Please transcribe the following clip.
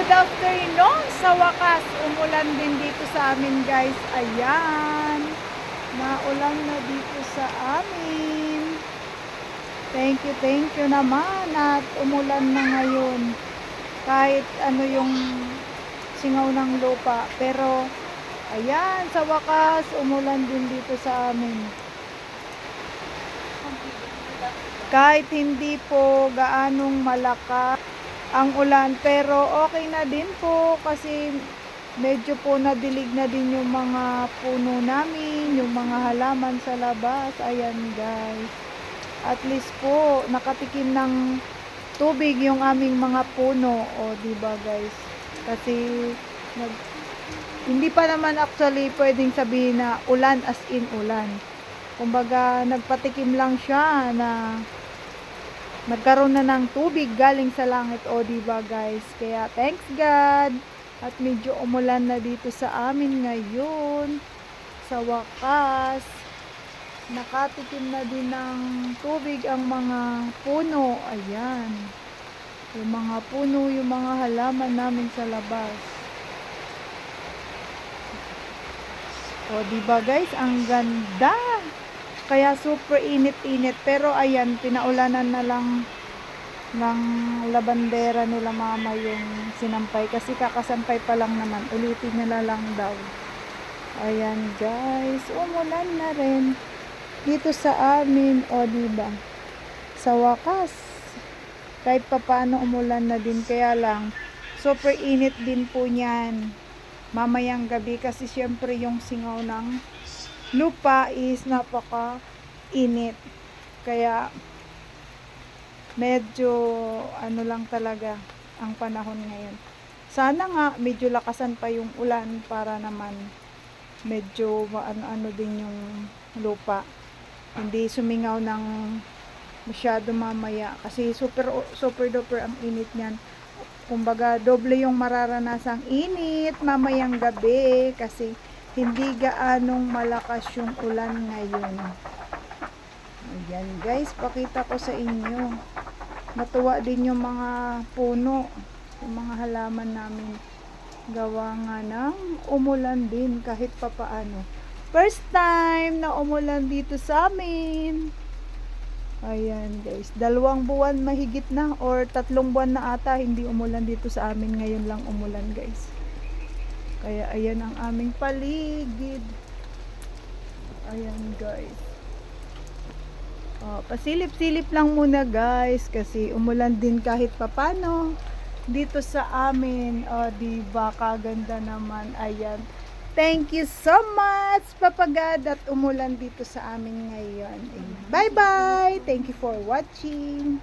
good afternoon. Sa wakas, umulan din dito sa amin guys. Ayan. Naulan na dito sa amin. Thank you, thank you naman at umulan na ngayon. Kahit ano yung singaw ng lupa. Pero, ayan, sa wakas, umulan din dito sa amin. Kahit hindi po gaanong malakas ang ulan, pero okay na din po kasi medyo po nadilig na din yung mga puno namin, yung mga halaman sa labas. Ayan guys. At least po, nakatikim ng tubig yung aming mga puno. O, di ba guys? Kasi, nag, hindi pa naman actually pwedeng sabihin na ulan as in ulan. Kumbaga, nagpatikim lang siya na nagkaroon na ng tubig galing sa langit. O, di ba guys? Kaya, thanks God! At medyo umulan na dito sa amin ngayon. Sa wakas, nakatikim na din ng tubig ang mga puno. Ayan. Yung mga puno, yung mga halaman namin sa labas. O, di ba guys? Ang ganda! Kaya super init-init. Pero ayan, pinaulanan na lang ng labandera nila mama yung sinampay. Kasi kakasampay pa lang naman. Ulitin nila lang daw. Ayan guys. Umulan na rin. Dito sa amin. O diba? Sa wakas. Kahit pa paano umulan na din. Kaya lang, super init din po niyan. Mamayang gabi. Kasi syempre yung singaw ng lupa is napaka init. Kaya medyo ano lang talaga ang panahon ngayon. Sana nga medyo lakasan pa yung ulan para naman medyo ano-ano din yung lupa. Hindi sumingaw ng masyado mamaya kasi super super duper ang init niyan. Kumbaga doble yung mararanasang init mamayang gabi kasi hindi gaanong malakas yung ulan ngayon. Ayan guys, pakita ko sa inyo. Natuwa din yung mga puno, yung mga halaman namin. Gawa nga ng umulan din kahit papaano. First time na umulan dito sa amin. Ayan guys, dalawang buwan mahigit na or tatlong buwan na ata hindi umulan dito sa amin. Ngayon lang umulan guys. Kaya ayan ang aming paligid. Ayan guys. Oh, pasilip-silip lang muna guys kasi umulan din kahit papano dito sa amin. Oh, di ba kaganda naman. Ayan. Thank you so much, Papagad, at umulan dito sa amin ngayon. Bye-bye! Thank you for watching.